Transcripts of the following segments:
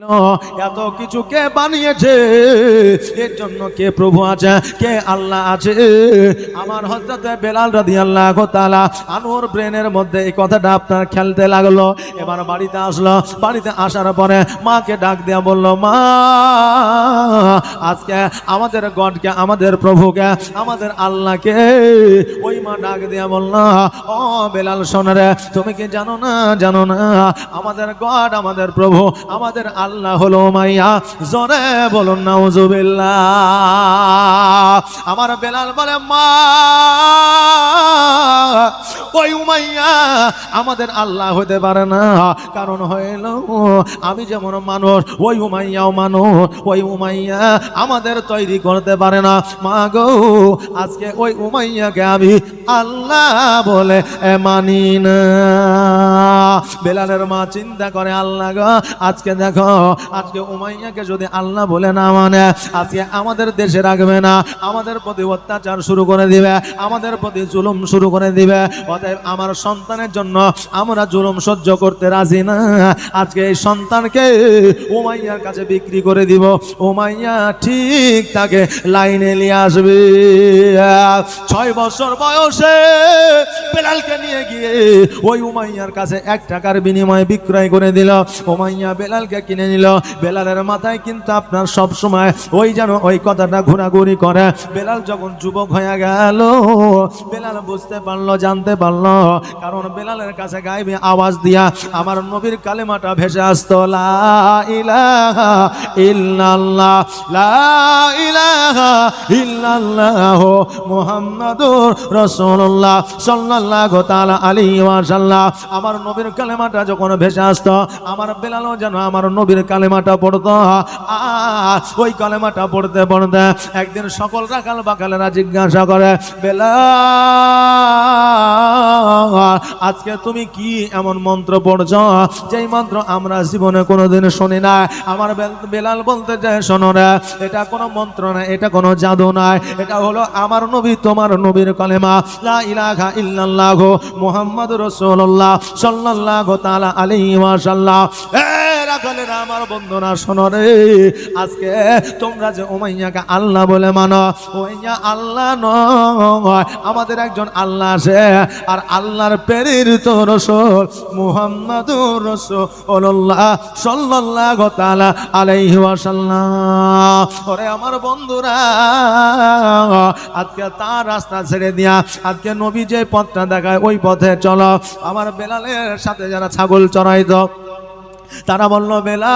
এত কিছু কে বানিয়েছে? এর জন্য কে প্রভু আছে, কে আল্লাহ আছে? আমার হজরতে বেলাল রাদি আল্লাহ তালা আনোর ব্রেনের মধ্যে এই কথাটা আপনার খেলতে লাগল। এবার বাড়িতে আসলো। বাড়িতে আসার পরে মাকে ডাক দেয়া বলল, মা, আজকে আমাদের গডকে, আমাদের প্রভুকে, আমাদের আল্লাহকে। ওই মা ডাক দেওয়া বলল, ও বেলাল সোনারে তুমি কি জানো না জানো না, আমাদের গড, আমাদের প্রভু, আমাদের আল্লাহ হলো মাইয়া, জোরে বলুন, নাউজুবিল্লাহ। আমার বেলাল বলে, মা, ওই উমাইয়া, আমাদের আল্লাহ হতে পারে না। কারণ হইল, আমি যেমন মানুষ, ওই উমাইয়াও মানুষ, ওই উমাইয়া আমাদের তৈরি করতে পারে না। মা গো, আজকে ওই উমাইয়াকে আমি আল্লাহ বলে মানি না। বেলালের মা চিন্তা করে, আল্লাহ গো, আজকে দেখো আজকে উমাইয়াকে যদি আল্লাহ বলে না মানে আজকে আমাদের দেশে রাখবে না, আমাদের প্রতি অত্যাচার শুরু করে দিবে, আমাদের প্রতি জুলুম শুরু করে দিবে। অতএব আমার সন্তানের জন্য আমরা জুলুম সহ্য করতে রাজি না। আজকে এই সন্তানকে উমাইয়ার কাছে বিক্রি করে দিব। উমাইয়া ঠিক তাকে লাইনে নিয়ে আসবে। ছয় বছর বয়সে বেলালকে নিয়ে গিয়ে ওই উমাইয়ার কাছে এক টাকার বিনিময়ে বিক্রয় করে দিল। উমাইয়া বেলালকে কিনে নিল। বেলালের মাথায় কিন্তু আপনার সব সময় ওই যেন ওই কথাটা ঘোরাঘুরি করে। বেলাল যখন যুবক হয়ে গেল, বেলাল বুঝতে পারল, জানতে পারল। কারণ বেলালের কাছে গাইবে আওয়াজ দিয়া আমার নবীর কালেমাটা ভেসে আসতো আমার নবীর কালেমাটা যখন ভেসে আসতো, আমার বেলালও যেন আমার নবীর কালেমাটা পড়তো। ওই কালেমাটা পড়তে পড়তে একদিন সকল রাখাল বাকালেরা জিজ্ঞাসা করে, বেলাল, আজকে তুমি কি এমন মন্ত্র পড়ছ? যেই মন্ত্র আমরা জীবনে কোনোদিন শুনি না। আমার বেলাল বলতে চায় শোনো রে, এটা কোনো মন্ত্র না, এটা কোনো জাদু নয় এটা হলো আমার নবী, তোমার নবীর কালেমা। লা ইলাহা ইল্লাল্লাহ মুহাম্মদ রাসূলুল্লাহ সাল্লাল্লাহু তাআলা আলাইহি ওয়াসাল্লাম। এ রাখালেরা আমার বন্ধুরা, শোনো রে। আজকে তোমরা যে ওমাইয়াকে আল্লাহ বলে মানো, উমাইয়া আল্লাহ নয়, আমাদের একজন আল্লাহ আছে আর আল্লাহর প্রেরিত রসুল মুহাম্মাদুর রাসূলুল্লাহ সাল্লাল্লাহু তাআলা আলাইহি ওয়াসাল্লাম। ওরে আমার বন্ধুরা, আজকে তার রাস্তা ছেড়ে দিয়া আজকে নবী যে পথটা দেখায়, ওই পথে চলো। আমার বেলালের সাথে যারা ছাগল চড়াইতো তারা বলল বেলা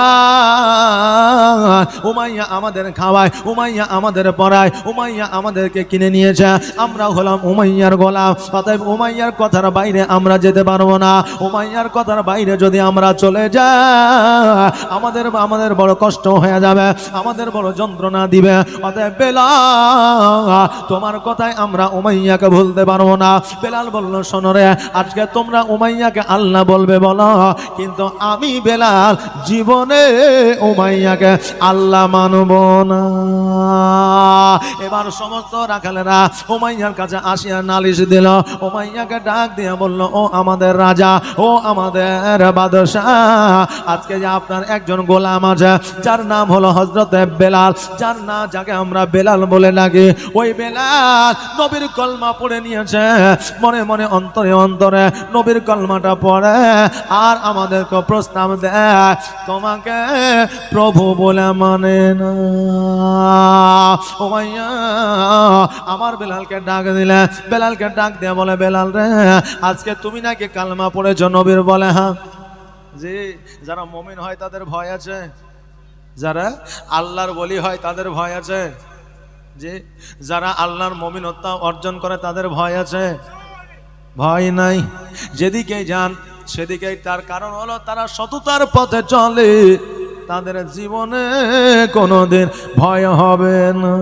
উমাইয়া আমাদের খাওয়ায়, উমাইয়া আমাদের পড়ায়, উমাইয়া আমাদেরকে কিনে নিয়েছে আমরা হলাম উমাইয়ার গোলাম। অতএব উমাইয়ার কথার বাইরে আমরা যেতে পারব না। উমাইয়ার কথার বাইরে যদি আমরা চলে যাই, আমাদের আমাদের বড় কষ্ট হয়ে যাবে, আমাদের বড় যন্ত্রণা দিবে। অতএব বেলা তোমার কথায় আমরা উমাইয়াকে ভুলতে পারব না। বেলাল বলল শোনরে আজকে তোমরা উমাইয়াকে আল্লাহ বলবে বলো, কিন্তু আমি বেলাল জীবনে উমাইয়াকে আল্লাহ মানব না। এবার সমস্ত রাখালেরা উমাইয়ার কাছে আসিয়া নালিশ দিল। উমাইয়াকে ডাক দিয়ে বলল, ও আমাদের রাজা, ও আমাদের বাদশাহ। আজকে যে আপনার একজন গোলাম আছে, যার নাম হলো হজরত বেলাল, যার না যাকে আমরা বেলাল বলে ডাকি, ওই বেলাল নবীর কলমা পড়ে নিয়েছে। মনে মনে অন্তরে অন্তরে নবীর কলমাটা পড়ে। আর আমাদেরকে প্রস্তাব দেয় তোমাকে প্রভু বলে মানে না। ও আমার বেলালকে ডাক দিলে, বেলালকে ডাক দিয়ে বলে, বেলাল রে, আজকে তুমি নাকি কালমা পড়েছ নবীর বলে হ্যাঁ? জি, যারা মমিন হয় তাদের ভয় আছে। যারা আল্লাহর বলি হয় তাদের ভয় আছে। যে যারা আল্লাহর মমিনত্ব অর্জন করে তাদের ভয় আছে। ভয় নাই। যেদিকে যান সেদিকে তার কারণ হলো তারা সততার পথে চলে। তাদের জীবনে কোনোদিন ভয় হবে না।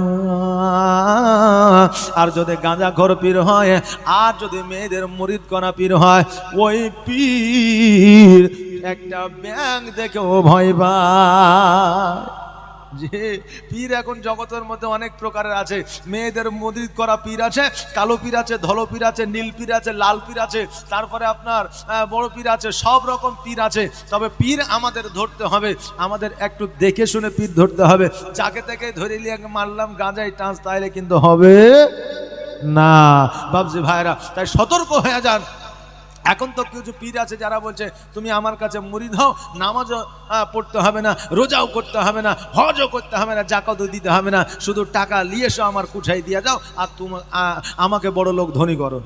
আর যদি গাঁজা ঘর পীর হয়, আর যদি মেয়েদের মুরিদ করা পীর হয়, ওই পীর একটা ব্যাং দেখেও ভয় পায়। যে পীর এখন জগতের মধ্যে অনেক প্রকারের আছে। মেয়েদের মদিত করা পীর আছে, কালো পীর আছে, ধলো পীর আছে, নীল পীর আছে, লাল পীর আছে, তারপরে আপনার বড় পীর আছে, সব রকম পীর আছে। তবে পীর আমাদের ধরতে হবে, আমাদের একটু দেখে শুনে পীর ধরতে হবে। যাকে থেকে ধরে নিয়ে মারলাম গাঁজাই টাঁচ, তাইলে কিন্তু হবে না। বাবজি ভাইরা, তাই সতর্ক হয়ে যান। এখন তো কিছু পীর আছে যারা বলছে, তুমি আমার কাছে মুড়ি দাও, নামাজও পড়তে হবে না, রোজাও করতে হবে না, হজও করতে হবে না, জাকাতও দিতে হবে না, শুধু টাকা নিয়ে এসো আমার কুঠাই দিয়ে যাও, আর তুমি আমাকে বড় লোক ধনী করো।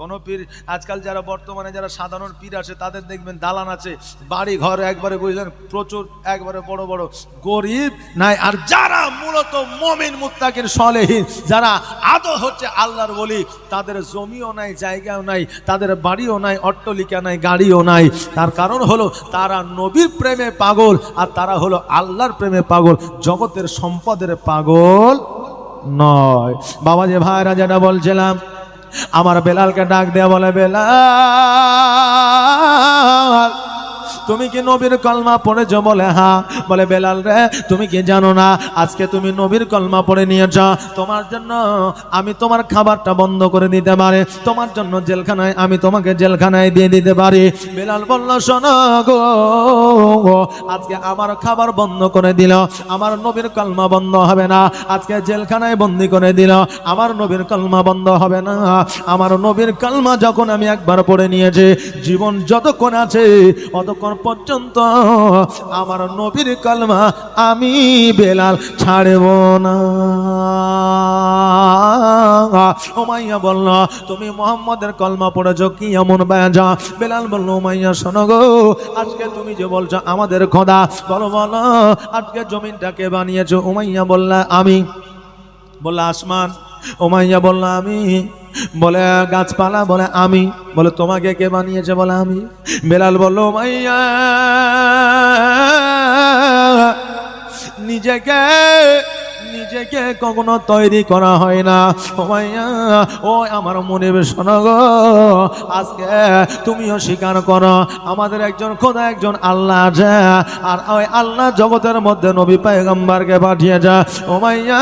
কোনো পীর, আজকাল যারা বর্তমানে যারা সাধারণ পীর আছে, তাদের দেখবেন দালান আছে। বাড়ি ঘর একবারে বুঝলেন, প্রচুর, একবারে বড় বড়। গরিব নাই, আর যারা মূলত মমিন, মুত্তাকির, সলেহীন, যারা আদৌ হচ্ছে আল্লাহর বলি তাদের জমিও নাই, জায়গাও নাই, তাদের বাড়িও নাই, অট্টলিকা নাই, গাড়িও নাই। তার কারণ হলো, তারা নবীর প্রেমে পাগল, আর তারা হলো আল্লাহর প্রেমে পাগল। জগতের সম্পদের পাগল নয়। বাবা যে ভাইরা যেটা বলছিলাম আমার বেলালকে ডাক দেয়া বলে বেলাল তুমি কি নবীর কলমা পড়েছ বলে? হ্যাঁ। বলে, বেলাল রে, তুমি কি জানো না? আজকে তুমি নবীর কলমা পড়ে নিয়েছ। তোমার জন্য আমি তোমার খাবারটা বন্ধ করে দিতে পারি। তোমার জন্য জেলখানায় আমি তোমাকে জেলখানায় দিয়ে দিতে পারি। বেলাল বলল, শোনো গো, আজকে আমার খাবার বন্ধ করে দিল। আমার নবীর কলমা বন্ধ হবে না। আজকে জেলখানায় বন্দি করে দিল। আমার নবীর কলমা বন্ধ হবে না। আমার নবীর কলমা যখন আমি একবার পড়ে নিয়েছি, জীবন যতক্ষণ আছে, অতক্ষণ পর্যন্ত আমার নবীর কলমা আমি বেলাল ছাড়ব না। ওমাইয়া বলল, তুমি মোহাম্মদের কলমা পড়েছ কি এমন বাজা? বেলাল বলল ওমাইয়া শোনো গো, আজকে তুমি যে বলছো আমাদের খোদা, বলো বলো, আজকে জমিনটাকে বানিয়েছো? উমাইয়া বললা, আমি। বললা, আসমান। ওমাইয়া বলল, আমি। বলে গাছপালা বলে আমি। বলে তোমাকে কে বানিয়েছে? বলে আমি। বেলাল বলল মাইয়া নিজেকে নিজেকে কখনো তৈরি করা হয় না। ও ও আমার মনে শোনো আজকে তুমিও স্বীকার করো, আমাদের একজন খোদা, একজন আল্লাহ আছে, আর ওই আল্লাহ জগতের মধ্যে নবী পায়গম্বারকে পাঠিয়ে যা ও মাইয়া,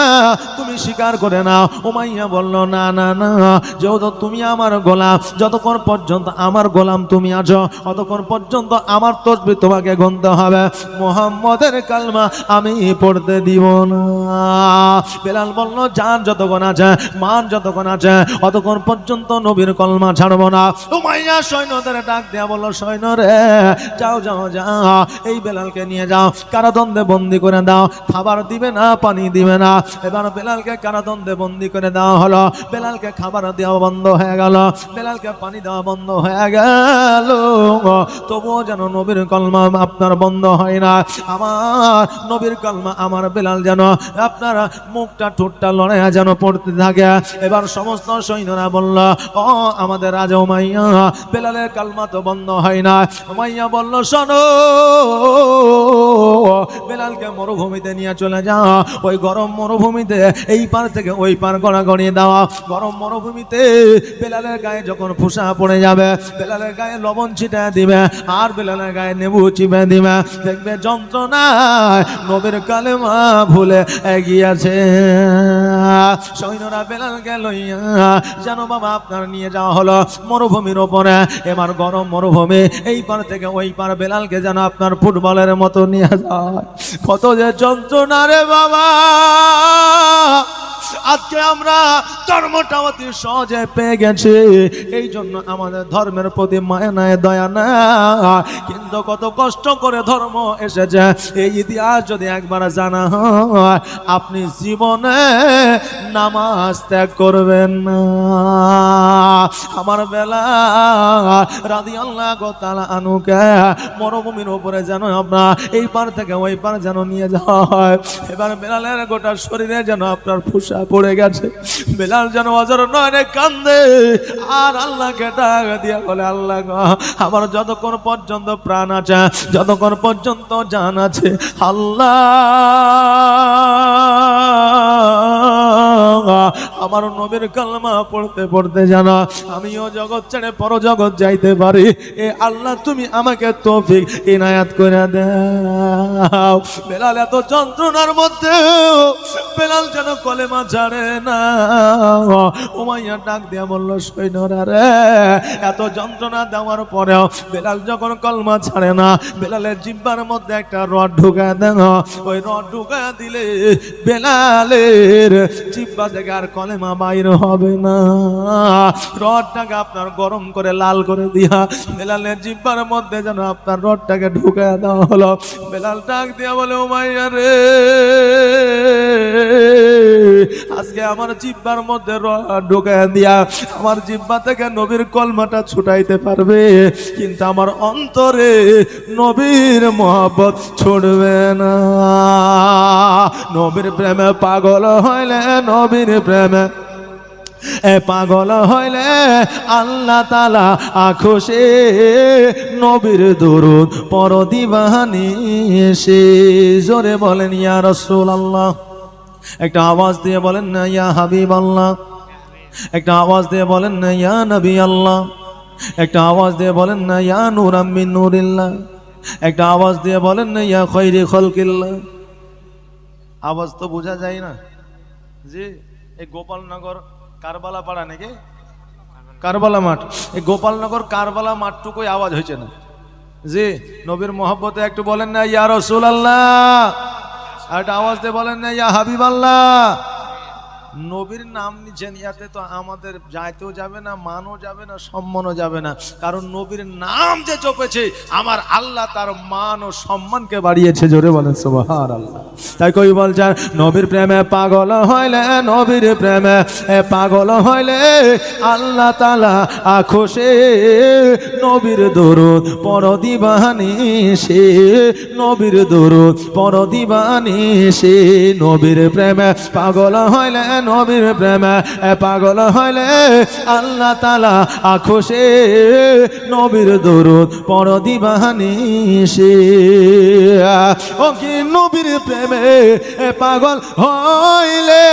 তুমি স্বীকার করে নাও। ও মাইয়া বলল, না না না, যেহেতু তুমি আমার গোলাম, যতক্ষণ পর্যন্ত আমার গোলাম তুমি আছো ততক্ষণ পর্যন্ত আমার তসবি তোমাকে গুনতে হবে। মোহাম্মদের কালমা আমি পড়তে দিব না। বেলাল বলল, যান যতক্ষণ আছে, মান যতক্ষণ আছে, অতক্ষণ পর্যন্ত নবীর কলমা ছাড়বো না। উমাইয়া সৈন্যদের ডাক দেয়া বলল, সৈন্য রে, যাও যাও যাও, এই বেলালকে নিয়ে যাও, কারাদণ্ডে বন্দি করে দাও, খাবার দিবে না, পানি দিবে না। এবার বেলালকে কারাদণ্ডে বন্দি করে দেওয়া হলো। বেলালকে খাবার দেওয়া বন্ধ হয়ে গেল। বেলালকে পানি দেওয়া বন্ধ হয়ে গেল। তবুও যেন নবীর কলমা আপনার বন্ধ হয় না। আমার নবীর কলমা আমার বেলাল যেন আপনারা মুখটা ঠোঁটটা লড়াইয়া যেন পড়তে থাকে। এবার সমস্ত সৈন্যরা বলল, ও আমাদের রাজা মাইয়া বেলালের কালমা তো বন্ধ হয় না। মাইয়া বলল, শোনো, বেলালকে মরুভূমিতে নিয়ে চলে যাও। ওই গরম মরুভূমিতে, এই পার থেকে ওই পার গড়া গড়িয়ে দেওয়া গরম মরুভূমিতে বেলালের গায়ে যখন ফুসা পড়ে যাবে, বেলালের গায়ে লবণ ছিটা দিবে, আর বেলালের গায়ে নেবু চিপে দিবে। দেখবে যন্ত্রণায় নবীর কালেমা ভুলে এগিয়েছে সৈন্যরা বেলালকে লইয়া, জানো বাবা, আপনার নিয়ে যাওয়া হলো মরুভূমির ওপরে। এবার গরম মরুভূমি, এই পার থেকে ওই পার বেলালকে যেন আপনার ফুটবলের মতো নিয়ে যায়। কত যে যন্ত্রণা রে বাবা! আজকে আমরা ধর্মটা অতি সহজে পেয়ে গেছি। এই জন্য আমাদের ধর্মের প্রতি মায়া নাই, দয়া না কিন্তু কত কষ্ট করে ধর্ম এসেছে। এই ইতিহাস যদি একবার জানা হয়, আপনি জীবনে নামাজ ত্যাগ করবেন না। আমার বেলা রাদি আল্লাহ গোতালা আনুকে মরুভূমির উপরে যেন আপনার এই পার থেকে ওই পার যেন নিয়ে যাওয়া হয় এবার বেলালের গোটা শরীরে যেন আপনার ফুসা পড়ে গেছে। বেলাল যেন অজর নয় কান্দে। আর আল্লাহকে ডাক দিয়া বলে, আল্লাহ আমার যতক্ষণ পর্যন্ত প্রাণ আছে, যতক্ষণ পর্যন্ত জান আছে, আল্লাহ আমার নবীর কালমা পড়তে পড়তে জানা। আমিও জগৎ ছেড়ে পর জগৎ যাইতে পারি। এ আল্লাহ, তুমি আমাকে তৌফিক ইনায়াত করে দাও। বেলাল এত যন্ত্রণার মধ্যে বেলাল যেন কলেমা ছাড়ে না। উমাইয়া ডাক দিয়া বলল, সৈন্যরা রে, এত যন্ত্রণা দেওয়ার পরেও বেলাল যখন কলমা ছাড়ে না, বেলালের জিব্বার মধ্যে একটা রড ঢুকা দেন। ওই রড ঢুকা দিলে বেলালের জিব্বা থেকে কলেমা বাইর হবে না। রডটাকে আপনার গরম করে লাল করে দিয়া, বেলালের জিব্বার মধ্যে যেন আপনার রডটাকে ঢুকা দেওয়া হলো। বেলাল ডাক দিয়া বলে, উমাইয়া রে, আজকে আমার জিব্বার মধ্যে ঢুকা দিয়া, আমার জিব্বা থেকে নবীর কলমাটা ছুটাইতে পারবে, কিন্তু আমার অন্তরে নবীর মহব্বত ছুটবে না। নবীর প্রেমে পাগল হইলে নবীর প্রেমে। এ পাগল হইলে আল্লাহ তালা আখোশে নবীর দরুদ পর দিবাহানি সে জোরে বলেন, ইয়া রসুল আল্লাহ একটা আওয়াজ দিয়ে বলেন না, ইয়া হাবিব আল্লাহ একটা আওয়াজ দিয়ে বলেন না, ইয়া নবী আল্লাহ একটা আওয়াজ দিয়ে বলেন না, ইয়া নূর আমিন নূরিল্লাহ। একটা আওয়াজ দিয়ে বলেন না, ইয়া খৈরি খলকিল্লাহ। আওয়াজ তো বোঝা যায় না। জি। এই গোপালনগর কারবালা পাড়া নাকি? কারবালা মাঠ। এই গোপালনগর কারবালা মাঠটুকুই আওয়াজ হয়েছে না। জি, নবীর মহব্বতে একটু বলেন না, ইয়া রসুল আল্লাহ আর একটা আওয়াজ দিয়ে বলেন না, ইয়া হাবিব আল্লাহ নবীর নাম নিচ্ছেন ইয়াতে তো আমাদের যাইতেও যাবে না, মানও যাবে না, সম্মানও যাবে না। কারণ নবীর নাম যে জপেছে, আমার আল্লাহ তার মান ও সম্মানকে বাড়িয়েছে, জোরে বলেন সুবহান আল্লাহ তাই কই বলছেন নবীর প্রেমে পাগল হইলে, নবীর প্রেমে পাগল হইলে, আল্লাহ তালা আখোশে নবীর দরুদ পর দিবানি সে নবীর দরুদ পর দিবানি সে নবীর প্রেমে পাগল হইলে নবীর প্রেমে পাগল হইলে আল্লাহ তালা আখোশে নবীর দরুদ পর দিবানি সে। ও কি নবীর প্রেমে পাগল হইলে?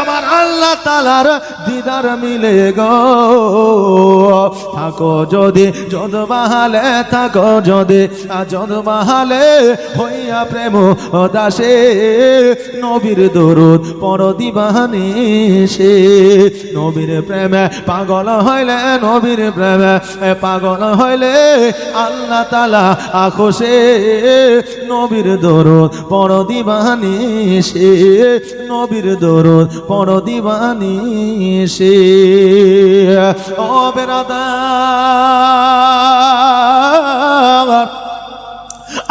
আমার আল্লাহ তালার দিদার মিলে গো। যদি যদ বাহালে থাকো যদি যদ বাহালে হইয়া প্রেম দাসে, নবীর দরুদ পর দিবানি সে। নবীর প্রেমে পাগল হইলে, নবীর প্রেমে পাগল হইলে আল্লাহ তালা আখোশে, নবীর দরুদ পর দিবানি সে। নবীর দরুদ পর দিবানি সে। ও বেরাদার।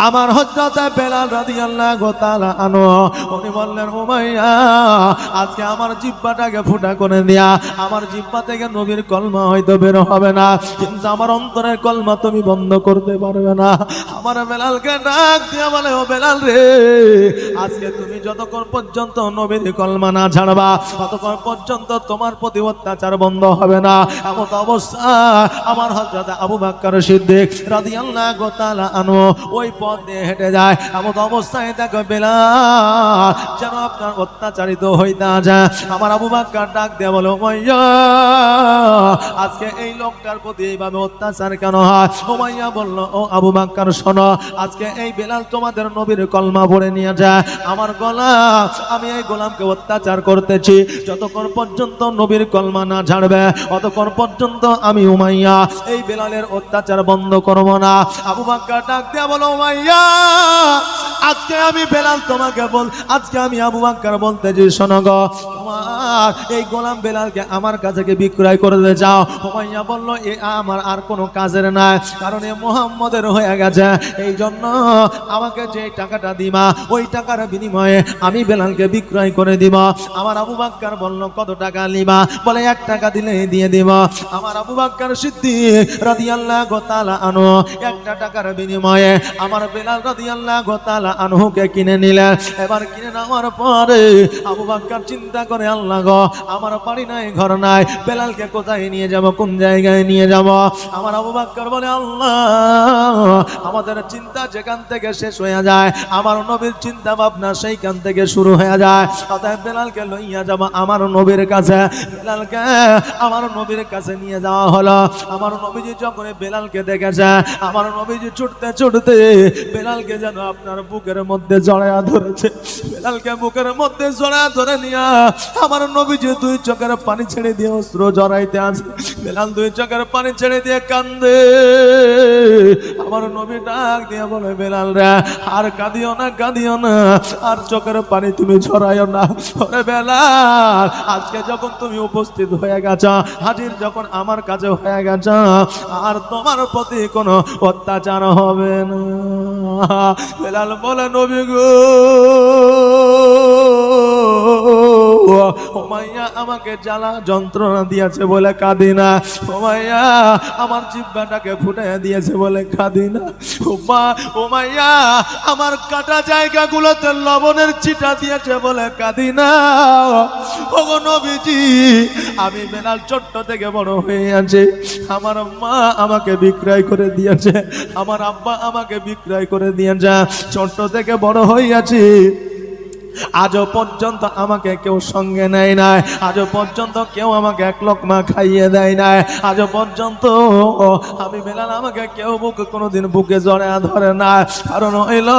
আমার হজরতে বেলাল রাদিয়াল্লাহু তাআলা আনো উনি বললেন, উমাইয়া, আজকে আমার জিব্বাটাকে ফুটা করে দিয়া, আমার জিব্বা থেকে নবীর কলমা হয়তো বের হবে না, কিন্তু আমার অন্তরের কলমা তুমি বন্ধ করতে পারবে না। আমার বেলালকে ডাক দিয়া বলে, ও বেলাল রে, আজকে তুমি যতক্ষণ পর্যন্ত নবীর কলমা না ছাড়বা, ততক্ষণ পর্যন্ত তোমার প্রতি অত্যাচার বন্ধ হবে না। এমন অবস্থা, আমার হজরত আবু বাক্কার সিদ্দিক রাদিয়াল্লাহু তাআলা আনো ওই পথ দিয়ে হেঁটে যায়। এমন অবস্থায় দেখো বেলাল যেন আপনার অত্যাচারিত হইতে যায়। আমার আবু বাক্কার ডাক দিয়ে বলো আজকে এই লোকটার প্রতি এইভাবে অত্যাচার কেন হয়? ওমাইয়া বলল, ও আবু বাক্কার, শোনো, আজকে এই বেলাল তোমাদের নবীর কলমা পড়ে নিয়ে যায়। আমার গোলাম, আমি এই গোলামকে অত্যাচার করতেছি। যতক্ষণ পর্যন্ত নবীর কলমা না ছাড়বে অতক্ষণ পর্যন্ত আমি উমাইয়া এই বেলালের অত্যাচার বন্ধ করব না। আবু বাক্কার ডাক দিয়া বলো, উমাইয়া আজকে আমি বেলাল তোমাকে বল, আজকে আমি আবু বাক্কার বলতেছি শোনো গো। তোমার এই গোলাম বেলালকে আমার কাছে বিক্রয় করে দিয়ে যাও। হুমাইয়া বলল, এ আমার আর কোনো কাজের নাই, কারণ এ মোহাম্মদের হয়ে গেছে। এই জন্য আমাকে যে টাকাটা দিমা, ওই টাকার বিনিময়ে আমি বেলালকে বিক্রয় করে দিব। আমার আবু বাক্কার বলল, কত টাকা নিবা? বলে, এক টাকা দিলে দিয়ে দিব। আমার আবু বাক্কার সিদ্ধি রাদিয়াল্লাহু গোতালা আনো একটা টাকার বিনিময়ে আমার বেলাল রাদিয়াল্লাহু গোতালা আনহুকে কিনে নিলেন এবার কিনে নেওয়ার পরে আবু বাক্কার চিন্তা করে, আল্লাহ গো, আমার বাড়ি নাই, ঘর নাই, বেলালকে কোথায় নিয়ে যাব, কোন জায়গায় নিয়ে যাব? আমার আবু বাক্কর বলে, আল্লাহ, আমাদের চিন্তা যেখান থেকে শেষ হয়ে যায়, আমার নবীর চিন্তা ভাবনা সেইখান থেকে শুরু হয়ে যায়। অতএব বেলালকে লইয়া যাব আমার নবীর কাছে। বেলালকে আমার নবীর কাছে নিয়ে যাওয়া হলো। আমার নবীজি যখন বেলালকে দেখেছে, আমার নবীজি ছুটতে ছুটতে বেলালকে যেন আপনার বুকের মধ্যে জড়ায়া ধরেছে। বেলালকে বুকের মধ্যে জড়া ধরে নিয়া আমার নবী যে দুই চোখের পানি ছেড়ে দিয়ে অস্ত্র জড়াইতে আছে। বেলাল দুই চোখের পানি ছেড়ে দিয়ে কান্দে। আমার নবী ডাক দিয়ে বলে, বেলাল রে, আর কাঁদিও না কাঁদিও না, আর চোখের পানি তুমি ঝরাইও না। ওরে বেলাল, আজকে যখন তুমি উপস্থিত হয়ে গেছ, হাজির যখন আমার কাছে হয়ে গেছ, আর তোমার প্রতি কোনো অত্যাচার হবে না। বেলাল বলে নবী গো ওমাইয়া আমাকে জ্বালা যন্ত্রণা দিয়েছে বলে কাঁদি না। ওমাইয়া আমার জিব্বাটাকে ফুটে দিয়েছে বলে কাঁদি না। ওমা, ওমাইয়া আমার কাটা জায়গাগুলোতে লবণের চিটা দিয়েছে বলে কাঁদি না। ওগো নবীজি, আমি বেলাল ছোট্ট থেকে বড় হয়ে আছে। আমার মা আমাকে বিক্রয় করে দিয়েছে। আমার আব্বা আমাকে বিক্রয় করে দিয়েছে। ছোট্ট থেকে বড় হইয়াছি আজও পর্যন্ত আমাকে কেউ সঙ্গে নেয় নাই। আজও পর্যন্ত কেউ আমাকে এক লোকমা খাইয়ে দেয় নাই। আজও পর্যন্ত আমি বেলাল আমাকে কেউ বুকে কোনোদিন বুকে জড়ে ধরে না কারণ হইল,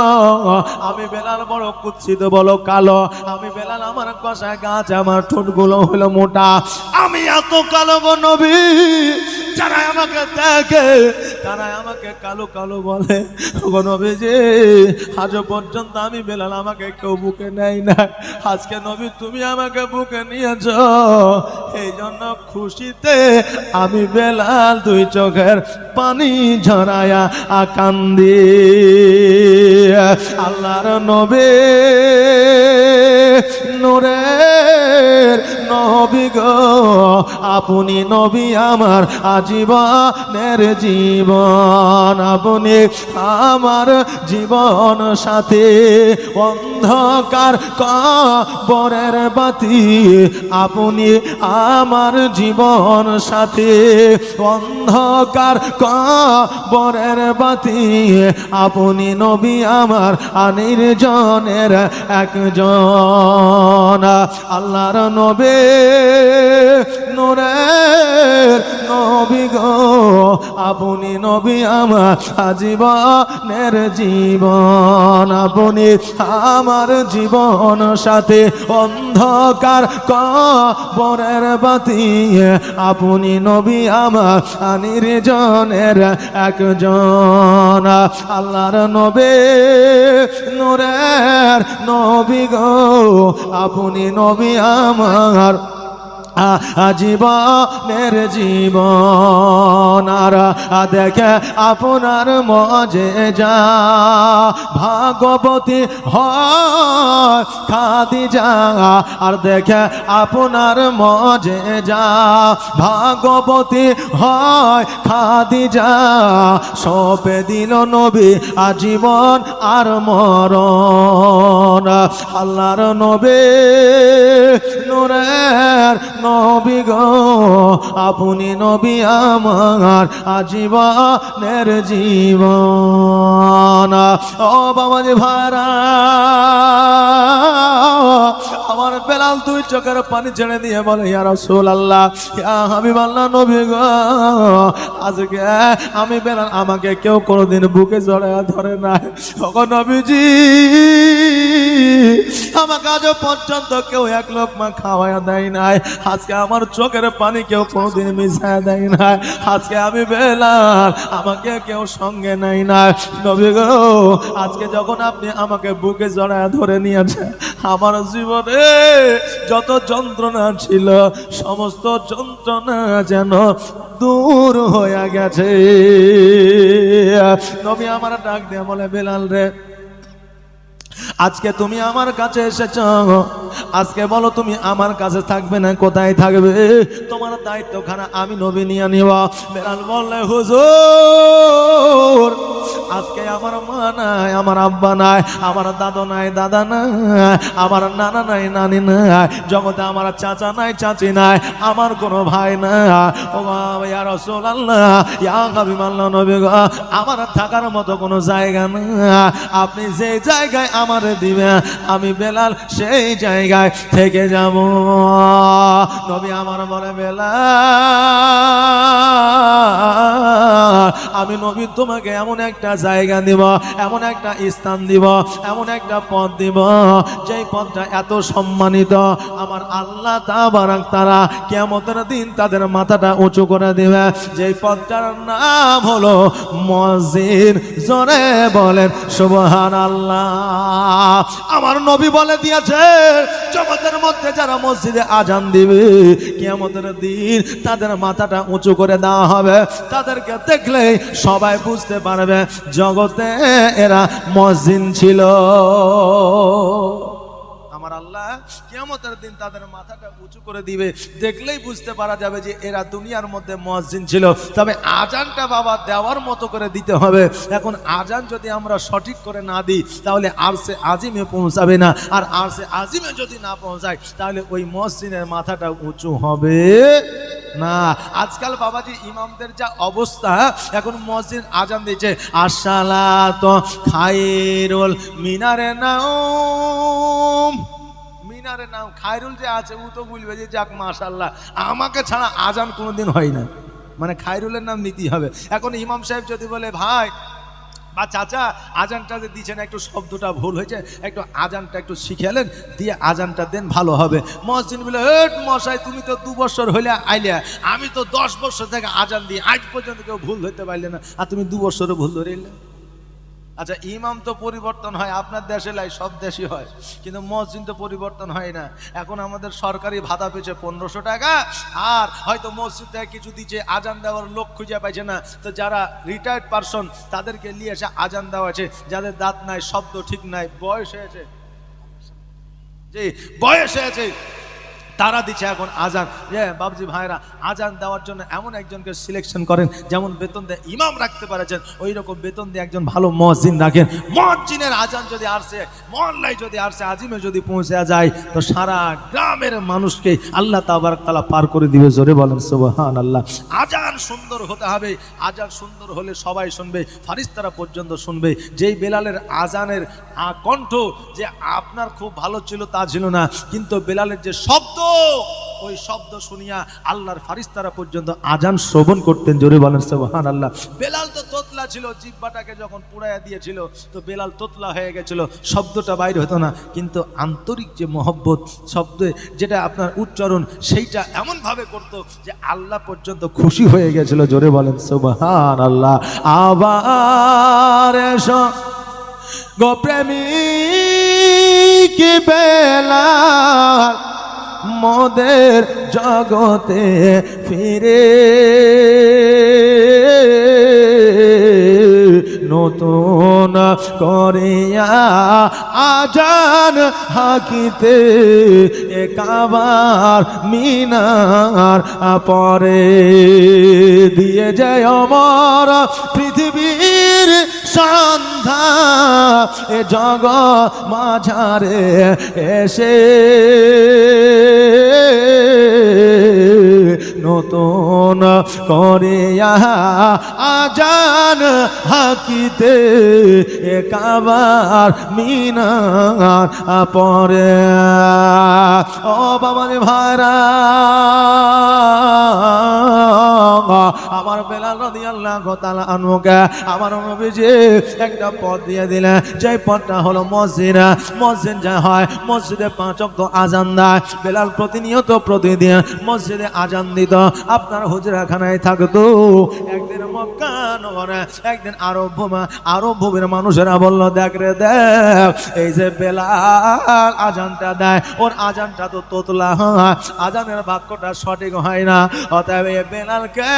আমি বেলাল বড় কুৎসিত, বলো কালো। আমি বেলাল, আমার কষায় গাছ, আমার ঠোঁটগুলো হইল মোটা। আমি এত কালো নবী যারা আমাকে দেখে তারা আমাকে কালো কালো বলে। গো নবীজি, আজও পর্যন্ত আমি বেলাল আমাকে কেউ বুকে নেয় না আজকে নবী তুমি আমাকে বুকে নিয়েছ। এই জন্য খুশিতে আমি বেলাল দুই চোখের পানি ঝরায়া আকান্দি আল্লাহর নবী নূরের নবী গো, আপনি নবী আমার আজীবনের জীবন আপনি আমার জীবন সাথে অন্ধকার কবরের বাতি, আপনি আমার জীবন সাথে। অন্ধকার কবরের বাতি, আপনি নবী আমার আনির জনের একজন। আল্লাহর নবী, নূরের নবী গো, আপনি নবী আমার আজীবনের জীবন। আপনি আমার জীবন সাথে অন্ধকার কবরের বাতি আপনি নবী আমার আনির জনের একজন। আল্লাহর নবে, নূরের নবী গো, আপনি নবী আমার জীবনের জীবন। আর দেখে আপনার মজে যা। ভাগবতী হয় যা। আর দেখে আপনার মজে যা। ভাগবতী হয়, খাদি যা। সপে দিল নবী আজীবন আর মরণ। আল্লাহর নবী নূরের নবী গো আপনি নবী আমার আজীবনের জীবন। ও বাবা ভাড়া আমার বেলাল দুই চোখের পানি ছেড়ে দিয়ে বলে, ইয়া রাসূল আল্লাহ ইয়া হাবিব নবী আজকে আমি বেলাল আমাকে কেউ কোনোদিন বুকে জড়ায় ধরে না ওগো নবীজি, আমাকে আজ পর্যন্ত কেউ এক লোক মা খাওয়াইয়া দেয় নাই। আজকে আমার চোখের পানি কেউ কোনোদিন মিশায় দেয় নাই। আজকে আমি বেলাল আমাকে কেউ সঙ্গে নেয় না নবী গো, আজকে যখন আপনি আমাকে বুকে জড়ায় ধরে নিয়েছে আমার জীবনে যত যন্ত্রণা ছিল, সমস্ত যন্ত্রণা যেন দূর হয়ে গেছে। নবী আমার ডাক দেয়া বলে, বেলাল রে আজকে তুমি আমার কাছে এসেছ। আজকে বলো তুমি আমার কাছে থাকবে না, কোথায় থাকবে? তোমার দায়িত্বখানা আমি নবী নিয়ে নিব। বেলাল বললে, হুজুর, আজকে আমার মা নাই, আমার আব্বা নাই, আমার দাদা নাই দাদা নাই, আমার নানা নাই, নানি নাই, জগতে আমার চাচা নাই, চাচি নাই, আমার কোনো ভাই নাই। ও ইয়া হাবিবাল্লাহ নবী আমার থাকার মতো কোনো জায়গা না আপনি যে জায়গায় আমার দিবেন আমি বেলাল সেই জায়গায় থেকে যাব। নবী আমার বলে বেলাল আমি নবী তোমাকে এমন একটা জায়গা দিব, এমন একটা স্থান দিব, এমন একটা পথ দিব, যেই পথটা এত সম্মানিত। আমার আল্লাহ তারা কেমতের দিন তাদের মাথাটা উঁচু করে দিবে। যেই পথটার নাম হলো মসজিদ। জোরে বলেন সুবহান আল্লাহ আমার নবী বলে দিয়েছে, জগতের মধ্যে যারা মসজিদে আজান দিবে কেমতের দিন তাদের মাথাটা উঁচু করে দেওয়া হবে। তাদেরকে দেখলে সবাই বুঝতে পারবে, জগতে এরা মসজিদ ছিল। আমার আল্লাহ কিয়ামতের দিন তাদের মাথাটা উঁচু করে দিবে, দেখলেই বুঝতে পারা যাবে যে এরা দুনিয়ার মধ্যে মসজিদ ছিল। তবে আজানটা বাবা দেওয়ার মতো করে দিতে হবে। এখন আজান যদি আমরা সঠিক করে না দিই, তাহলে আর সে আজিমে পৌঁছাবে না। আর আর সে আজিমে যদি না পৌঁছায়, তাহলে ওই মসজিদের মাথাটা উঁচু হবে। না, আজকাল বাবাজি ইমামদের যা অবস্থা, এখন মসজিদ আজান দিচ্ছে আশালাত খায়রুল মিনারে নাও মিনারে নাও খায়রুল যে আছে, ও তো বলবে যে যাক মাশাল্লাহ আমাকে ছাড়া আজান কোনোদিন হয় না। মানে খায়রুলের নাম নিতেই হবে। এখন ইমাম সাহেব যদি বলে, ভাই বা চাচা, আজানটা যে দিচ্ছেন একটু শব্দটা ভুল হয়েছে, একটু আজানটা একটু শিখেলেন দিয়ে আজানটা দেন, ভালো হবে। মহসিন বলে, হেট মশাই, তুমি তো দু বছর হইলে আইলে, আমি তো দশ বছর থেকে আজান দিই, আজ পর্যন্ত কেউ ভুল হইতে পারলে না, আর তুমি দু বছরও ভুল ধরে এলে। আচ্ছা ইমাম তো পরিবর্তন হয়, আপনার দেশে লাই সব দেশই হয়, কিন্তু মসজিদ তো পরিবর্তন হয় না। এখন আমাদের সরকারি ভাতা পেয়েছে পনেরোশো টাকা, আর হয়তো মসজিদ থেকে কিছু দিচ্ছে, আজান দেওয়ার লোক খুঁজে পাইছে না। তো যারা রিটায়ার্ড পারসন তাদেরকে নিয়ে এসে আজান দেওয়া আছে যাদের দাঁত নাই, শব্দ ঠিক নাই, বয়স হয়েছে। জি, বয়স হয়েছে। তারা দিচ্ছে এখন আজান। যে বাবজি ভাইরা, আজান দেওয়ার জন্য এমন একজনকে সিলেকশন করেন, যেমন বেতন দেয় ইমাম রাখতে পারেছেন ওই রকম বেতন দিয়ে একজন ভালো মসজিদ রাখেন। মসজিদের আজান যদি আসে, মহল্লায় যদি আসে, আজিমে যদি পৌঁছে যায়, তো সারা গ্রামের মানুষকে আল্লাহ তাবার তালা পার করে দিবে, জোরে বলেন সুবহান আল্লাহ আজান সুন্দর হতে হবে, আজান সুন্দর হলে সবাই শুনবে, ফারিস্তারা পর্যন্ত শুনবে। যেই বেলালের আজানের কণ্ঠ যে আপনার খুব ভালো ছিল তা ছিল না, কিন্তু বেলালের যে শব্দ ওই শব্দ শুনিয়া আল্লাহর ফারিস্তারা পর্যন্ত আজান শ্রবণ করতেন। জোরে বলেন সুবহান আল্লাহ বেলাল তো তোতলা ছিল জিব্বাটাকে যখন পুড়াইয়া দিয়েছিল, তো বেলাল তোতলা হয়ে গেছিল, শব্দটা বাইরে হতো না। কিন্তু আন্তরিক যে মহব্বত, শব্দে, যেটা আপনার উচ্চারণ, সেইটা এমনভাবে করতো যে আল্লাহ পর্যন্ত খুশি হয়ে গেছিল। জোরে বলেন সুবহান আল্লাহ আবার গো প্রেমিক বেলা মোদের জগতে ফিরে। নতুন করিয়া আজান হাকিতে একাবার মিনার পরে দিয়ে যায় অমর পৃথিবীর সন্ধ্যা। এ জগ মাঝারে এসে নতুন করিয়া আজান হাকিতে একাবার মিনার পরে। ও বাবা ভাইরা আমার বেলাল রাদিয়াল্লাহু তাআলা আনহুকে আমার নবীজি একটা পথ দিয়ে দিলেন। যে পথটা হলো মসজিদ। মসজিদ যা হয়, মসজিদে পাঁচ ওয়াক্ত আজান দেয়। বেলাল প্রতিনিয়ত প্রতিদিন মসজিদে আজান দিত। আপনার হুজরাখানায় থাকতো। একদিন মক্কা নগরে, একদিন আরব আরব ভূমির মানুষেরা বলল, দেখ রে দেখ এই যে বেলাল আজানটা দেয়, ওর আজানটা তো তোতলা হয়। আজানের বাক্যটা সঠিক হয় না। অতএব বেলালকে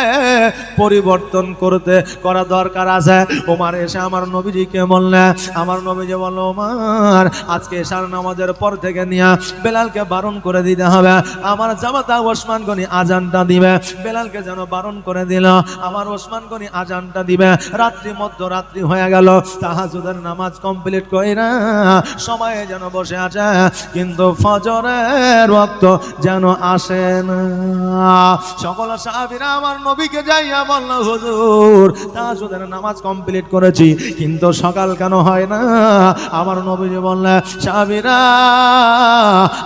পরিবর্তন করতে, করা দরকার আছে। ওমার এসে আমার নবীজিকে বললে, আমার নবীজি বলল, ওমার, আজকে এশার নামাজের পর থেকে নিয়ে বেলালকে বারণ করে দিতে হবে। আমার জামাতা ওসমান গনি আজানটা দিবে। বেলালকে যেন বারণ করে দিল। আমার ওসমান গনি আজানটা দিবে। রাত্রি মধ্য রাত্রি হয়ে গেল। তাহাজুদের নামাজ কমপ্লিট করি না। সময়ে যেন বসে আছে। কিন্তু ফজরের রক্ত যেন আসে না। সকল সাহাবীরা আমার নবীকে যাইয়া বলল, হুজুর, তাহাজুদের নামাজ কমপ্লিট করেছি, কিন্তু সকাল কেন হয় না? আমার নবীজি বললেন সাহাবীরা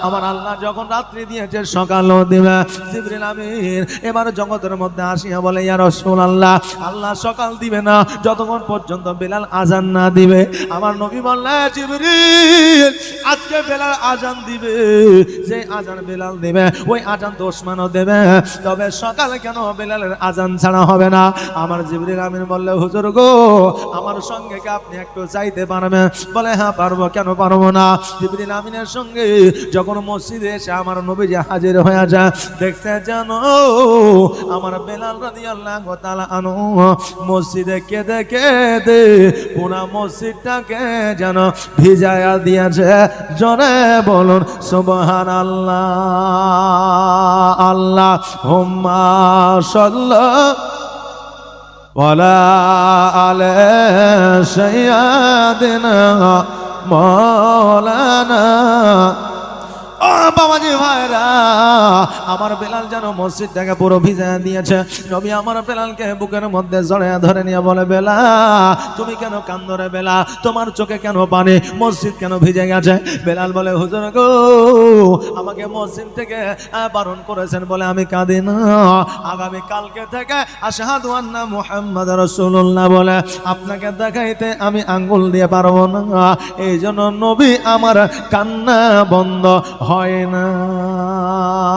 আমার আল্লাহ যখন রাত্রি দিয়েছে, সকালও দিবে। জিবরিল আমিন এবার জগতের মধ্যে আসিয়া বলে, ইয়া রাসূলুল্লাহ, আল্লাহ আল্লাহ সকাল দিবে না, যতক্ষণ পর্যন্ত বেলাল আজান না দিবে। আমার নবী বললেন জিবরিল, আজকে বেলাল আজান দিবে, যে আজান বেলাল দিবে, ওই আজান তো ওসমানও দেবে। তবে সকালে কেন বেলালের আজান ছাড়া হবে না। আমার জিবরিল আমিন বললে, হুজুর গো, আমার সঙ্গে কি আপনি একটু চাইতে পারবেন? বলে হ্যাঁ পারব, কেন পারব না? জিবরিল আমিনের সঙ্গে যখন মসজিদে এসে আমার নবীজি হাজির হয়ে যায়, দেখতে জানো আমার বেলাল রাদিয়াল্লাহু তাআলা আনু মসজিদে কেঁদে কেঁদে পুরা মসজিদটাকে যেন ভিজায়া দিয়েছে। জনে বলুন সুবহান আল্লাহ হুম্মা সাল্লাহ ولا على سيدنا مولانا ও বাবাজি ভাইরা আমার বেলাল যেন মসজিদটাকে পুরো ভিজা দিয়েছে। নবী আমার বেলালকে বুকের মধ্যে জড়ে ধরে নিয়ে বলে, বেলা, তুমি কেন কান্দরে বেলা? তোমার চোখে কেন পানি? মসজিদ কেন ভিজে গেছে? বেলাল বলে, হুজুর গো, আমাকে মসজিদ থেকে বারণ করেছেন বলে আমি কাঁদি না। আগামী কালকে থেকে আশহাদু আন্না মুহাম্মদ রাসূলুল্লাহ বলে, আপনাকে দেখাইতে আমি আঙ্গুল দিয়ে পারব না। এই জন্য নবী, আমার কান্না বন্ধ হয় না।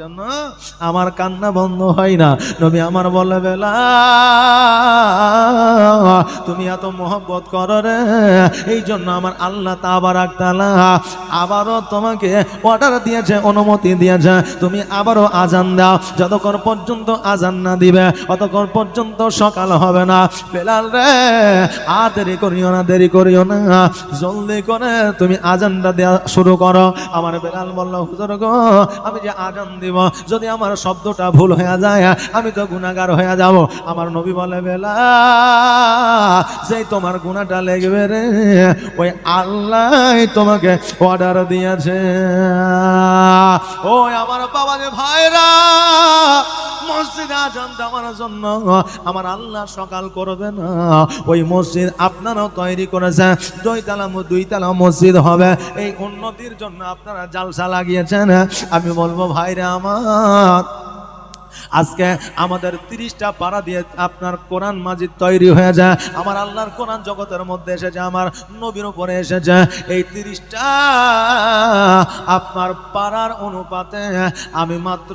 জন্য আমার কান্না বন্ধ হয় না। নবী আমার বলে, বেলা, তুমি এত মোহব্বত করো রে। এই জন্য আমার আল্লাহ তা তাবার তালা আবারও তোমাকে অর্ডার দিয়েছে, অনুমতি দিয়েছে। তুমি আবারও আজান দাও। যতক্ষণ পর্যন্ত আজান না দিবে, অতক্ষণ পর্যন্ত সকাল হবে না। বেলাল রে, আর দেরি করিও না, দেরি করিও না। জলদি করে তুমি আজানটা দেওয়া শুরু করো। আমার বেলাল বলল, হুজুর গো, আমি যে আজান দিব। যদি আমার শব্দটা ভুল হয়ে যায়, আমি তো গুণাগার হয়ে যাব। আমার নবী বলে, বেলা, যেই তোমার গুণাটা লেগবে রে, ওই আল্লাহ তোমাকে অর্ডার দিয়েছে। ওই আমার বাবা যে ভাইরা জন্য আমার আল্লাহ সকাল করবে না। ওই মসজিদ আপনারাও তৈরি দুইতলা মসজিদ হবে। এই উন্নতির জন্য আপনারা জালসা লাগিয়েছেন। আমি বলব, ভাইরা আমার। আজকে আমাদের তিরিশটা পাড়া দিয়ে আপনার কোরআন মাজিদ তৈরি হয়ে যায়। আমার আল্লাহর কোরআন জগতের মধ্যে এসেছে, আমার নবীর উপরে এসেছে। এই তিরিশটা আপনার পাড়ার অনুপাতে আমি মাত্র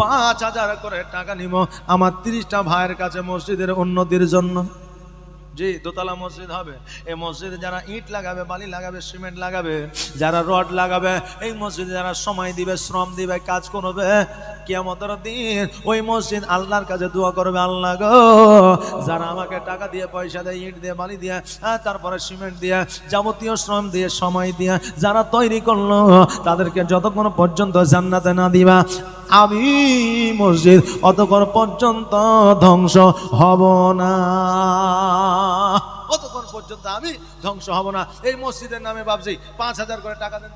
পাঁচ হাজার করে টাকা নিব। আমার তিরিশটা ভাইয়ের কাছে মসজিদের উন্নতির জন্য। জি দোতলা মসজিদ হবে এই মসজিদে যারা ইট লাগাবে বালি লাগাবে সিমেন্ট লাগাবে যারা রড লাগাবে এই মসজিদে যারা সময় দিবে শ্রম দিবে কাজ করবে কিয়ামতের দিন ওই মসজিদ আল্লাহর কাছে দোয়া করবে আল্লাহ গো যারা আমাকে টাকা দিয়ে পয়সা দেয় ইট দিয়ে বালি দিয়ে হ্যাঁ, তারপরে সিমেন্ট দিয়ে যাবতীয় শ্রম দিয়ে সময় দিয়ে যারা তৈরি করল তাদেরকে যতক্ষণ পর্যন্ত জান্নাতে না দিবা আমি মসজিদ অতক্ষণ পর্যন্ত ধ্বংস হব না। অতক্ষণ পর্যন্ত আমি ধ্বংস হব না এই মসজিদের নামে ভাবছি, পাঁচ হাজার করে টাকা দেন।